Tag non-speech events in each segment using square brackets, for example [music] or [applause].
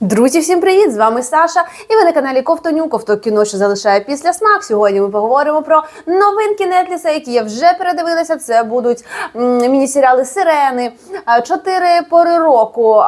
Друзі, всім привіт! З вами Саша, і ви на каналі Ковтоню, Ковто кіно, що залишає після смак. Сьогодні ми поговоримо про новинки Нетліса, які я вже передивилася. Це будуть міні-серіали Сирени, чотири пори року,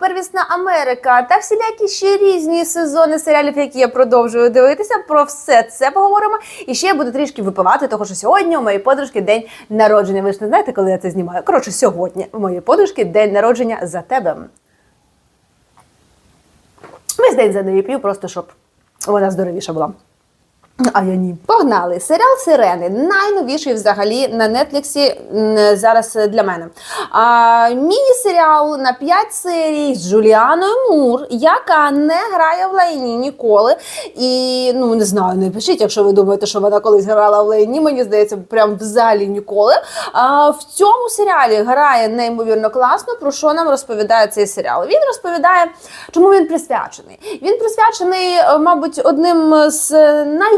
Первісна Америка та всілякі ще різні сезони серіалів, які я продовжую дивитися. Про все це поговоримо. І ще я буду трішки випивати, тому що сьогодні у моєї подружки день народження. Ви ж не знаєте, коли я це знімаю? Коротше, сьогодні у моєї подружки день народження за тебе. Весь день за нею п'ю, просто щоб вона здоровіша була. А я ні. Погнали. Серіал Сирени. Найновіший взагалі на Нетліксі зараз для мене. А, міні-серіал на 5 серій з Джуліаною Мур, яка не грає в Лайні ніколи. І ну не знаю, не пишіть, якщо ви думаєте, що вона колись грала в Лайні. Мені здається, прям взагалі ніколи. А, в цьому серіалі грає неймовірно класно. Про що нам розповідає цей серіал? Він розповідає, чому він присвячений. Він присвячений, е, мабуть, одним з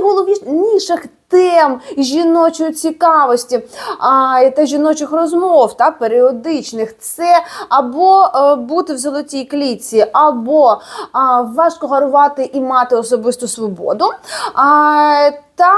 найголовніших тем жіночої цікавості а, та жіночих розмов та періодичних. Це або е, бути в золотій клітці, або а, важко гарувати і мати особисту свободу. А, та,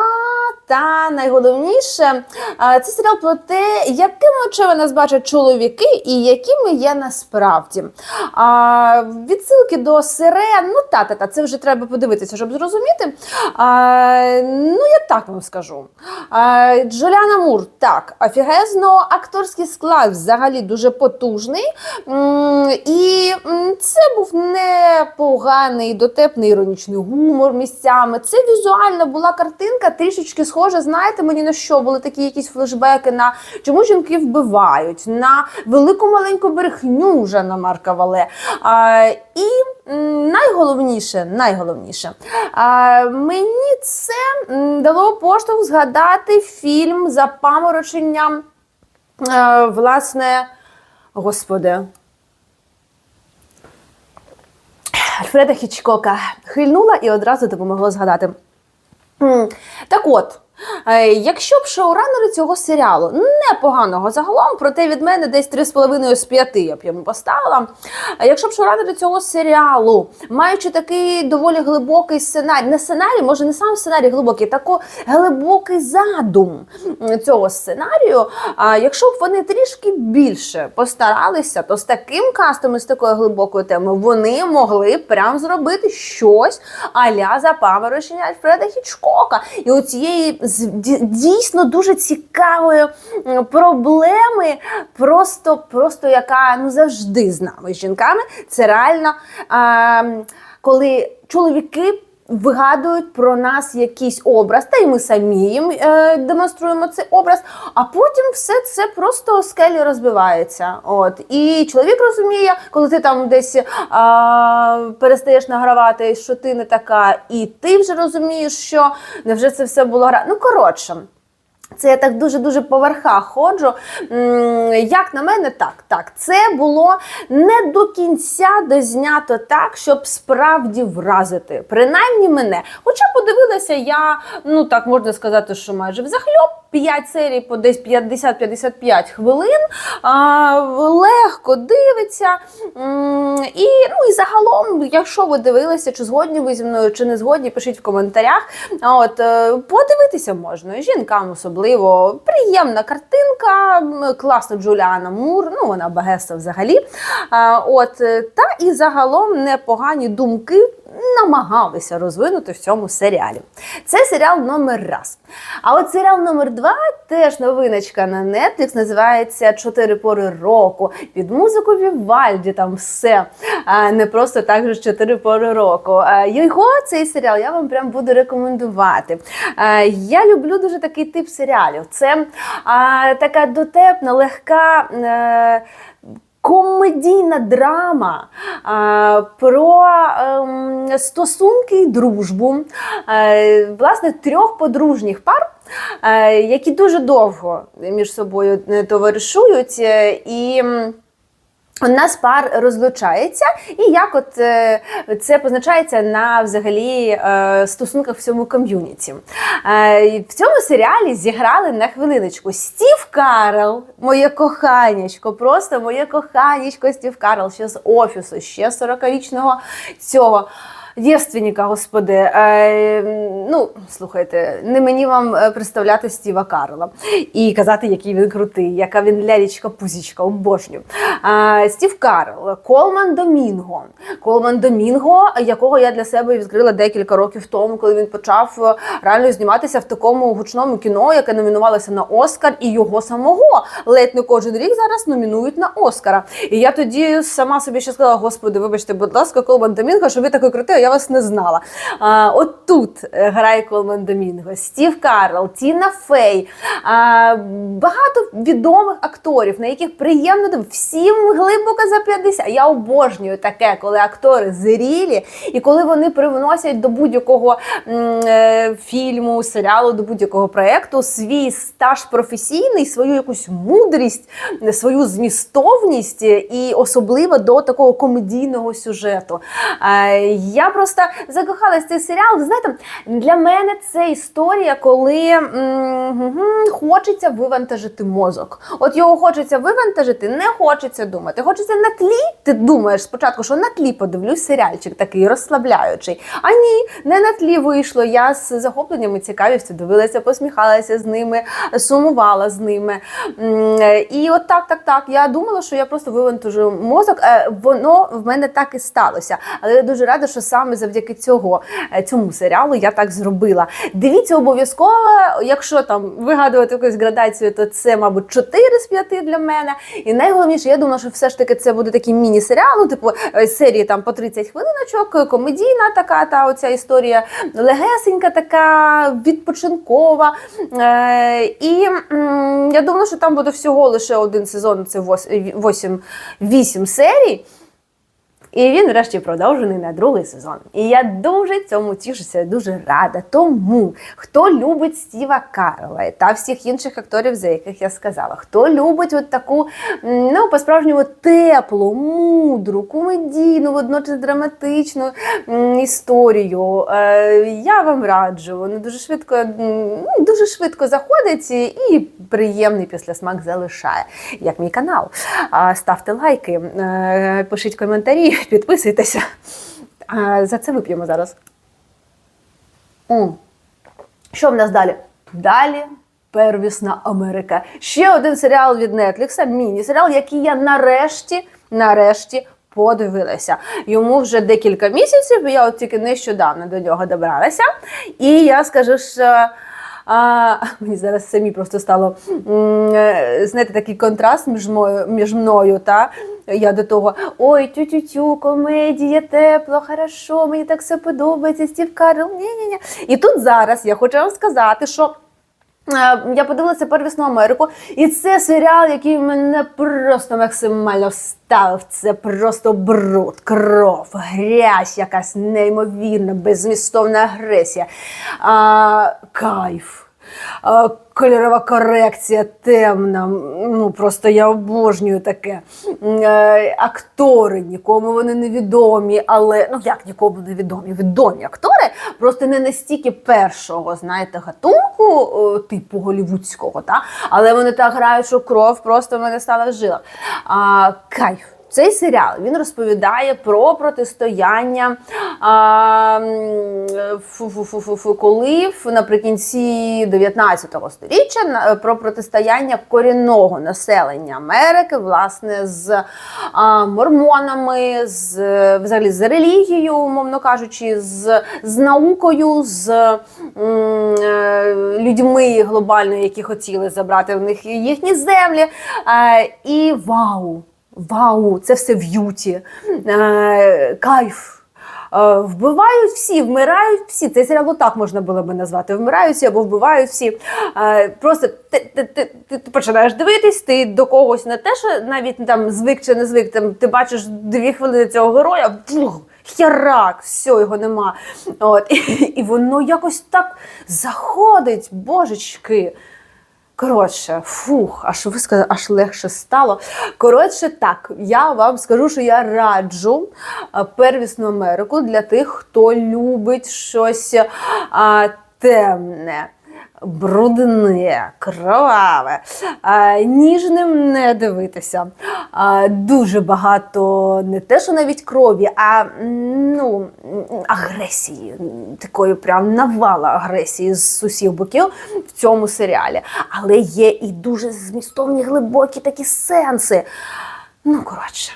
та найголовніше, це серіал про те, якими очима нас бачать чоловіки і якими є насправді. А, відсилки до сирен, ну та, та, та, це вже треба подивитися, щоб зрозуміти. А, ну, я так вам скажу. А, Джоляна Мур, так, офігезно, акторський склад взагалі дуже потужний. І це був непоганий, дотепний іронічний гумор місцями. Це візуально була картинка трішечки схожа, знаєте, мені на що були такі якісь флешбеки на чому жінки вбивають, на велику маленьку брехню Жана Марка Вале. А, і найголовніше, найголовніше, а, мені це дало поштовх згадати фільм Запаморочення. Е, власне, господи. Альфреда Хічкока хильнула і одразу допомогло згадати. Так от, якщо б шоуранери цього серіалу непоганого загалом, проте від мене десь 3,5 з 5 я б йому поставила. Якщо б шоуранери цього серіалу, маючи такий доволі глибокий сценарій, не сценарій, може не сам сценарій глибокий, тако глибокий задум цього сценарію. А якщо б вони трішки більше постаралися, то з таким кастом і з такою глибокою темою вони могли б прям зробити щось аля запаморочення Альфреда Хічкока. І у цієї з- дійсно дуже цікавої проблеми, просто, просто яка ну завжди з нами, з жінками, це реально а, коли чоловіки. Вигадують про нас якийсь образ, та й ми самі їм е, демонструємо цей образ, а потім все це просто скелі розбивається. От і чоловік розуміє, коли ти там десь е, перестаєш награвати, що ти не така, і ти вже розумієш, що невже це все було гра. Ну коротше. Це я так дуже-дуже по верхах ходжу. Як на мене, так, так. Це було не до кінця дознято так, щоб справді вразити. Принаймні мене. Хоча подивилася я, ну так можна сказати, що майже взахльоп. 5 серій по десь 50-55 хвилин. А, легко дивиться. І, ну, і загалом, якщо ви дивилися, чи згодні ви зі мною, чи не згодні, пишіть в коментарях. От, е, подивитися можна. Жінкам особливо. Приємна картинка, класно Джуліана Мур, ну вона багеса взагалі. От, е, та і загалом непогані думки намагалися розвинути в цьому серіалі. Це серіал номер раз. А от серіал номер два теж новиночка на Netflix, називається Чотири пори року. Під музику Вівальді там все. А, не просто так же чотири пори року. Його цей серіал я вам прям буду рекомендувати. Я люблю дуже такий тип серіалів. Це а, така дотепна, легка. Е, комедійна драма а, про а, стосунки і дружбу а, власне трьох подружніх пар, е, які дуже довго між собою е, товаришують. е, І Одна з пар розлучається, і як от е, це позначається на взагалі е, стосунках в цьому ком'юніті. Е, в цьому серіалі зіграли на хвилиночку Стів Карл, моє коханячко, просто моє коханячко Стів Карл ще з офісу, ще 40-річного цього. Дєственника, господи, е, ну слухайте, не мені вам представляти Стіва Карла і казати, який він крутий, яка він лялічка пузічка, обожнюю. Стів Карл, Колман Домінго. Колман Домінго, якого я для себе відкрила декілька років тому, коли він почав е, реально зніматися в такому гучному кіно, яке номінувалося на Оскар, і його самого ледь не кожен рік зараз номінують на Оскара. І я тоді сама собі ще сказала: Господи, вибачте, будь ласка, Колман Домінго, що ви такий крутий, я вас не знала. А, от тут е, грає Колман Домінго, Стів Карл, Тіна Фей, а, багато відомих акторів, на яких приємно дивитися. Всім глибоко за 50. Я обожнюю таке, коли актори зрілі, і коли вони привносять до будь-якого м, е, фільму, серіалу, до будь-якого проєкту свій стаж професійний, свою якусь мудрість, свою змістовність і особливо до такого комедійного сюжету. Е, Я просто закохалась цей серіал. Знаєте, для мене це історія, коли м, гм, хочеться вивантажити мозок. От його хочеться вивантажити, не хочеться думати. Хочеться на тлі. Ти думаєш спочатку, що на тлі подивлюсь серіальчик такий розслабляючий. А ні, не на тлі вийшло. Я з захопленням і цікавістю дивилася, посміхалася з ними, сумувала з ними. І от так, так, так. Я думала, що я просто вивантажу мозок. Е, Воно в мене так і сталося. Але я дуже рада, що саме завдяки цього е, цьому серіалу я так зробила. Дивіться обов'язково, якщо там вигадувати якусь градацію, то це, мабуть, 4 з 5 для мене. І найголовніше, я думала, що все ж таки це буде такий міні-серіал, ну, типу е, серії там по 30 хвилиночок, комедійна така та оця історія легесенька, така відпочинкова. Е, і я думала, що там буде всього лише один сезон, це 8, 8 серій. І він, врешті, продовжений на другий сезон. І я дуже цьому тішуся, дуже рада. Тому хто любить Стіва Карла та всіх інших акторів, за яких я сказала, хто любить от таку ну, по-справжньому теплу, мудру, комедійну, водночас драматичну історію. Е, я вам раджу. Воно дуже швидко, ну, дуже швидко заходить і- приємний післясмак залишає, як мій канал. Ставте лайки, е, пишіть коментарі, підписуйтеся. За це вип'ємо зараз. Що в нас далі? Далі первісна Америка. Ще один серіал від Netflix, міні-серіал, який я нарешті, нарешті подивилася. Йому вже декілька місяців, я от тільки нещодавно до нього добралася. І я скажу, що. А, мені зараз самі просто стало е, знаєте, такий контраст між мною, між мною та я до того ой, тю-тю-тю, комедія, тепло, хорошо, мені так все подобається, Стів Карл, ні-ні-ні. І тут зараз я хочу вам сказати, що. е, Я подивилася первісну Америку, і це серіал, який мене просто максимально вставив. Це просто бруд, кров, грязь, якась неймовірна, беззмістовна агресія, а, кайф. А, Кольорова корекція темна. Ну просто я обожнюю таке. Е, Актори нікому вони не відомі, але ну як нікому не відомі? Відомі актори, просто не настільки першого, знаєте, гатунку, типу голівудського, та? але вони так грають, що кров просто в мене стала в жилах. А, кайф. Цей серіал він розповідає про протистояння а, коли наприкінці 19 століття про протистояння корінного населення Америки, власне, з а, мормонами, з взагалі з релігією, умовно кажучи, з, з наукою, з м, е, людьми глобально, які хотіли забрати в них їхні землі. Е, і вау! Вау, це все в юті, е, кайф. Е, Вбивають всі, вмирають всі. Цей серіал так можна було би назвати. Вмирають всі або вбивають всі. Е, Просто ти, ти, ти, ти, ти починаєш дивитись, ти до когось не те, що навіть там звик чи не звик, там, ти бачиш дві хвилини цього героя, пух, херак, все, його нема. От, і, [laughs] і воно якось так заходить, божечки. Коротше, фух, аж ви сказали, аж легше стало. Коротше, так, я вам скажу, що я раджу первісну Америку для тих, хто любить щось а, темне. Брудне, кроваве, ніжним не дивитися. Дуже багато не те, що навіть крові, а ну, агресії, такої прям навала агресії з усіх боків в цьому серіалі. Але є і дуже змістовні глибокі такі сенси. Ну, коротше.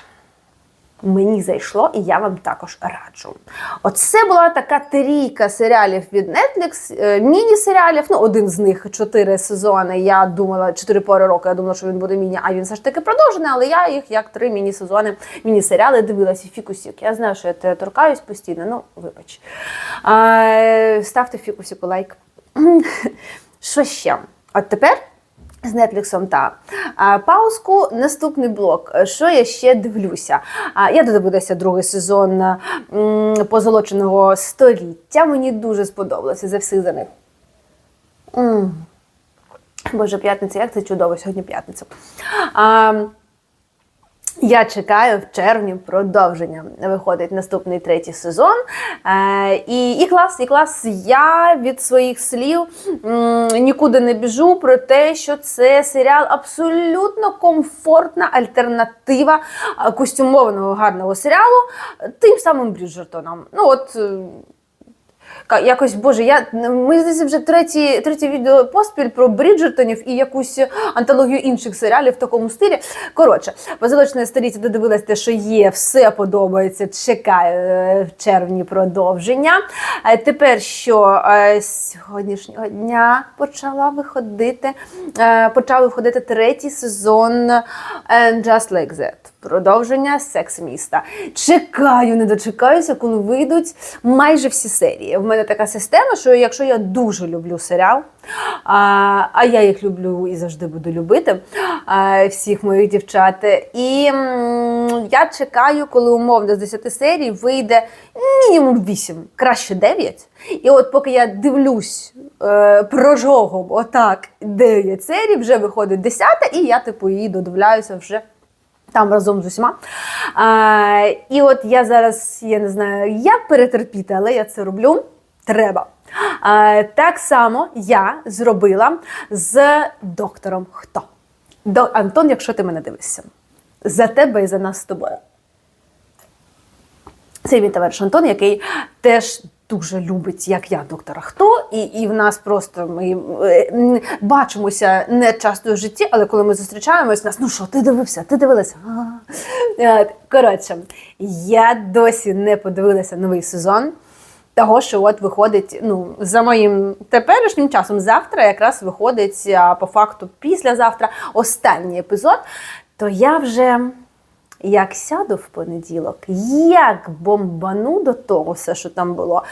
Мені зайшло, і я вам також раджу. Оце була така трійка серіалів від Netflix, е, міні-серіалів. Ну, один з них чотири сезони. Я думала, чотири пори року. Я думала, що він буде міні, а він все ж таки продовжений. Але я їх як три міні-сезони, міні-серіали дивилася. Фікусік. Я знаю, що я тебе торкаюсь постійно. Ну, вибач. А, ставте фікусіку лайк. [clears throat] Що ще? От тепер. З Нетфліксом та паузку. Наступний блок. Що я ще дивлюся? Я додивилася другий сезон позолоченого століття. Мені дуже сподобалося за всіх за них. Боже, п'ятниця, як це чудово, сьогодні п'ятниця. Я чекаю в червні продовження. Виходить наступний третій сезон. Е, і, і клас, і клас. Я від своїх слів м, нікуди не біжу про те, що це серіал абсолютно комфортна альтернатива е, костюмованого гарного серіалу тим самим Бріджертоном. Ну от. Якось, боже, я ми здається, вже третє, третє відео поспіль про Бріджертонів і якусь антологію інших серіалів в такому стилі. Коротше, позолочне століття додивилась те, що є, все подобається. Чекаю е, в червні продовження. Е, Тепер що е, сьогоднішнього дня почала виходити, почав виходити третій сезон Just Like That. Продовження секс міста. Чекаю, не дочекаюся, коли вийдуть майже всі серії. В мене така система, що якщо я дуже люблю серіал, а, а я їх люблю і завжди буду любити а, всіх моїх дівчат. І м, я чекаю, коли умовно з 10 серій вийде мінімум 8, краще 9. І от поки я дивлюсь е, прожогом, отак 9 серій, вже виходить 10, і я типу її додивляюся вже. Там разом з усіма. А, і от я зараз, я не знаю, як перетерпіти, але я це роблю. Треба. А, так само я зробила з доктором Хто. До, Антон, якщо ти мене дивишся, за тебе і за нас з тобою. Це мій товариш Антон, який теж дуже любить, як я, доктора Хто, і, і в нас просто ми е, бачимося не часто в житті, але коли ми зустрічаємось, нас ну що, ти дивився, ти дивилася? Е, Коротше, я досі не подивилася новий сезон. Того, що от виходить, ну, за моїм теперішнім часом, завтра якраз виходить по факту післязавтра останній епізод, то я вже як сяду в понеділок, як бомбану до того все, що там було.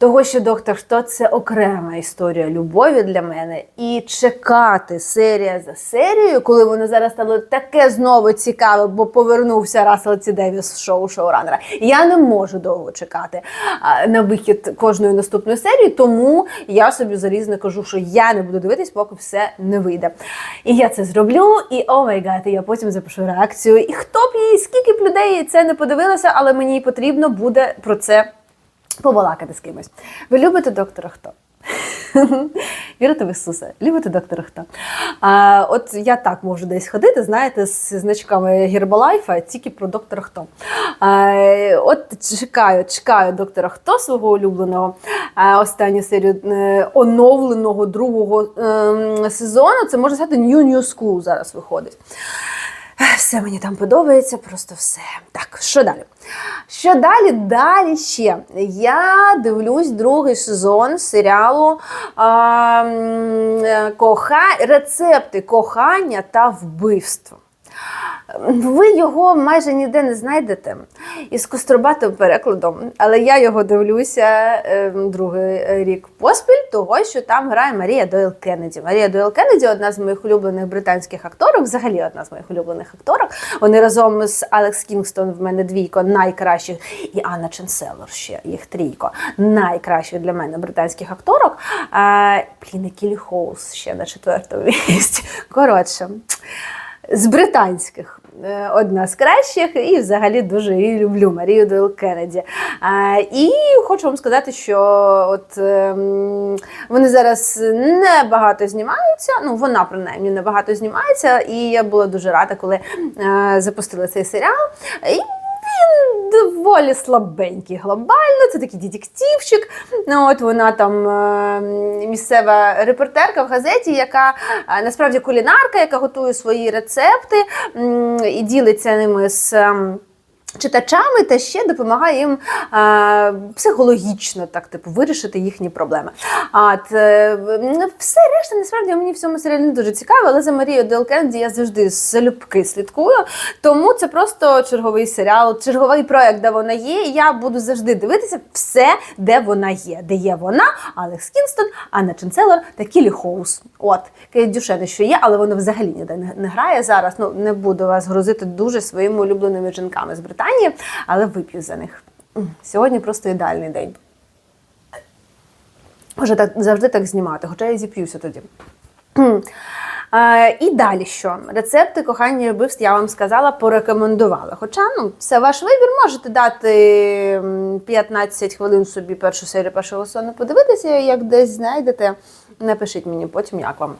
Того, що доктор Хто це окрема історія любові для мене, і чекати серія за серією, коли воно зараз стало таке знову цікаве, бо повернувся Рассел Ті Девіс з шоу шоуранера. Я не можу довго чекати на вихід кожної наступної серії, тому я собі залізно кажу, що я не буду дивитись, поки все не вийде. І я це зроблю, і о май гад, я потім запишу реакцію. І хто б її, скільки б людей це не подивилося, але мені потрібно буде про це побалакати з кимось. Ви любите доктора хто? [laughs] Вірите в Ісуса? Любите доктора хто? А, от я так можу десь ходити, знаєте, з значками Гербалайфа, тільки про доктора хто. А, от чекаю, чекаю доктора хто свого улюбленого а, останню серію е, оновленого другого ем, сезону. Це можна сказати New New School зараз виходить. Все мені там подобається, просто все. Так, що далі? Що далі? Далі ще. Я дивлюсь другий сезон серіалу а, е, коха... Рецепти кохання та вбивства. Ви його майже ніде не знайдете із кострубатим перекладом, але я його дивлюся е, другий рік поспіль, того що там грає Марія Дойл Кеннеді. Марія Дойл Кеннеді одна з моїх улюблених британських акторок, взагалі одна з моїх улюблених акторок. Вони разом з Алекс Кінгстон в мене двійко найкращих, і Анна Ченселор ще їх трійко. Найкращих для мене британських акторок. А, блін, і Кілі Хоус ще на четвертому місці. Коротше. З британських е, одна з кращих, і взагалі дуже її люблю Марію Дойл Кеннеді. І хочу вам сказати, що от ем, вони зараз небагато знімаються. Ну, вона принаймні небагато знімається, і я була дуже рада, коли е, запустили цей серіал. І доволі слабенький глобально. Це такий детективчик. Ну, от вона там е, місцева репортерка в газеті, яка е, насправді кулінарка, яка готує свої рецепти і ділиться ними з. Читачами та ще допомагає їм е, психологічно так типу вирішити їхні проблеми. А от, е, все решта насправді мені в цьому серіалі не дуже цікаво, але за Марію Дел Кенді я завжди залюбки слідкую. Тому це просто черговий серіал, черговий проект, де вона є. І я буду завжди дивитися все, де вона є. Де є вона, Алекс Кінстон, Анна Ченселор та Кілі Хоус. От Кейт Дюшени, що є, але воно взагалі ніде не грає зараз. Ну не буду вас грузити дуже своїми улюбленими жінками з Британії, але вип'ю за них. Сьогодні просто ідеальний день. Може так завжди так знімати, хоча я зіп'юся тоді. Е, і далі що? Рецепти кохання і вбивств я вам сказала, порекомендувала. Хоча ну, це ваш вибір, можете дати 15 хвилин собі першу серію першого сезону подивитися, як десь знайдете. Напишіть мені потім, як вам.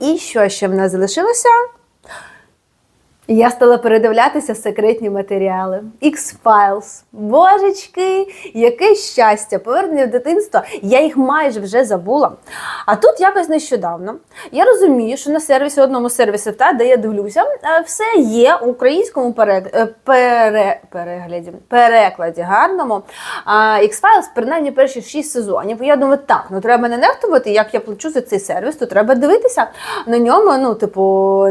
І що ще в нас залишилося? Я стала передивлятися секретні матеріали. X-Files. Божечки, яке щастя! Повернення в дитинство. Я їх майже вже забула. А тут якось нещодавно я розумію, що на сервісі, одному сервісі, та, де я дивлюся, е, все є у українському перег... е, пере... перегляді, перекладі гарному. X-Files, принаймні перші 6 сезонів. Я думаю, так, ну треба не нехтувати, як я плачу за цей сервіс, то треба дивитися на ньому, ну, типу,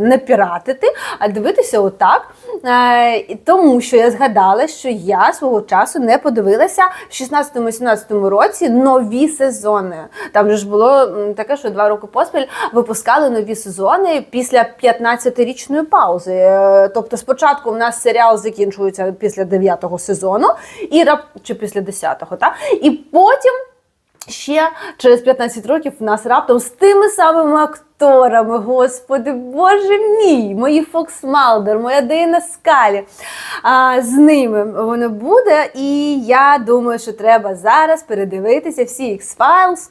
не піратити, а дивитися отак. Е, тому що я згадала, що я свого часу не подивилася в 16-17 році нові сезони. Там ж було таке, що два роки поспіль випускали нові сезони після 15-річної паузи. Е, Тобто, спочатку в нас серіал закінчується після 9-го сезону, і рап... чи після 10-го, так? І потім. Ще через 15 років в нас раптом з тими самими акторами, господи, боже мій, мої Фокс Малдер, моя Дейна Скалі. А, з ними воно буде. І я думаю, що треба зараз передивитися всі X-Files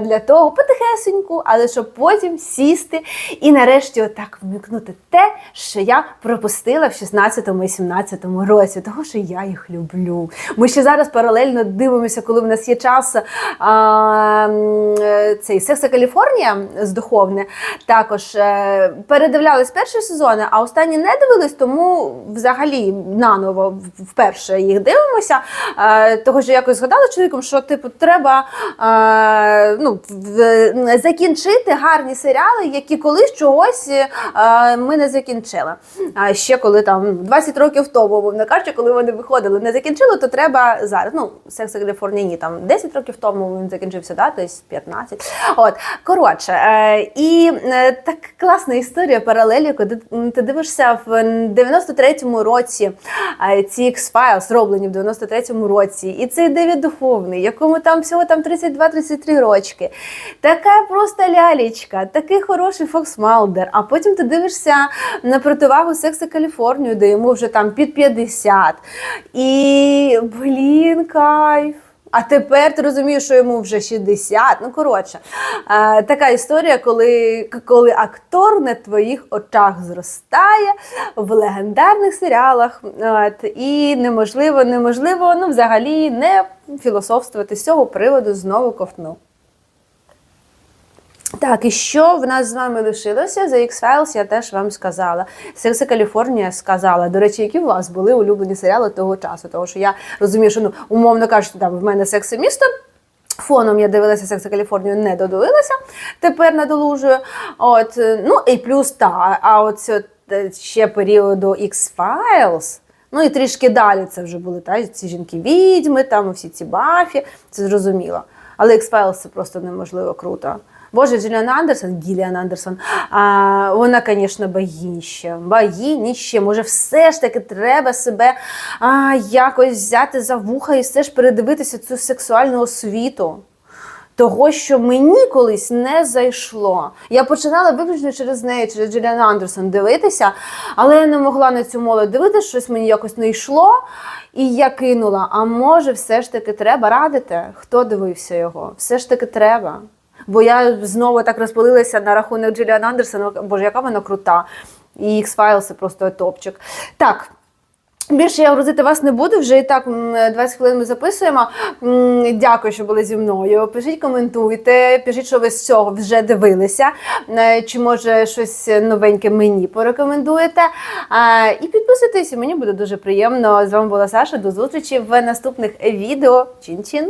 для того потихесеньку, але щоб потім сісти і нарешті отак вмикнути те, що я пропустила в 16-му і 17-му році, того, що я їх люблю. Ми ще зараз паралельно дивимося, коли в нас є час а, цей Секса Каліфорнія з духовне. Також е, передивлялись перші сезони, а останні не дивились, тому взагалі наново вперше їх дивимося. Е, того що якось згадала чоловіком, що типу треба е, ну, закінчити гарні серіали, які колись чогось ми не закінчили. А ще коли там 20 років тому, мовно кажучи, коли вони виходили, не закінчили, то треба зараз. Ну, Секс Каліфорнії ні, там 10 років тому він закінчився, да, десь 15. От, коротше, е, і е, так класна історія паралелі, коли ти дивишся в 93-му році ці X-Files, зроблені в 93-му році, і цей Девід Духовний, якому там всього там 32-33 рочки. Така просто лялечка, такий хороший Фокс Малдер. А потім ти дивишся на противагу Секса Каліфорнію, де йому вже там під 50. І блін, кайф. А тепер ти розумієш, що йому вже 60. Ну, коротше, е, така історія, коли, коли актор на твоїх очах зростає в легендарних серіалах. От, і неможливо, неможливо, ну, взагалі не філософствувати з цього приводу знову ковтну. Так, і що в нас з вами лишилося? За X-Files я теж вам сказала. Секса Каліфорнія сказала. До речі, які у вас були улюблені серіали того часу? Тому що я розумію, що ну, умовно кажучи, там в мене секс і місто. Фоном я дивилася Секса Каліфорнію, не додивилася, тепер надолужую. От, ну і плюс та, а от е, ще періоду X-Files. Ну і трішки далі це вже були та, ці жінки-відьми, там всі ці бафі, це зрозуміло. Але X-Files це просто неможливо круто. Боже, Джиліан Андерсон, Гіліан Андерсон, а, вона, звісно, богіща. Богініще. Може, все ж таки треба себе а, якось взяти за вуха і все ж передивитися цю сексуальну освіту. Того, що мені колись не зайшло. Я починала виключно через неї, через Джиліан Андерсон дивитися, але я не могла на цю молодь дивитися, щось мені якось не йшло. І я кинула. А може, все ж таки треба радити, хто дивився його? Все ж таки треба. Бо я знову так розпалилася на рахунок Джиліан Андерсон. Боже, яка вона крута. І X-Files просто топчик. Так. Більше я грузити вас не буду, вже і так 20 хвилин ми записуємо. Дякую, що були зі мною. Пишіть, коментуйте, пишіть, що ви з цього вже дивилися. Е, Чи може щось новеньке мені порекомендуєте. Е, І підписуйтесь, мені буде дуже приємно. З вами була Саша. До зустрічі в наступних відео. Чин-чин!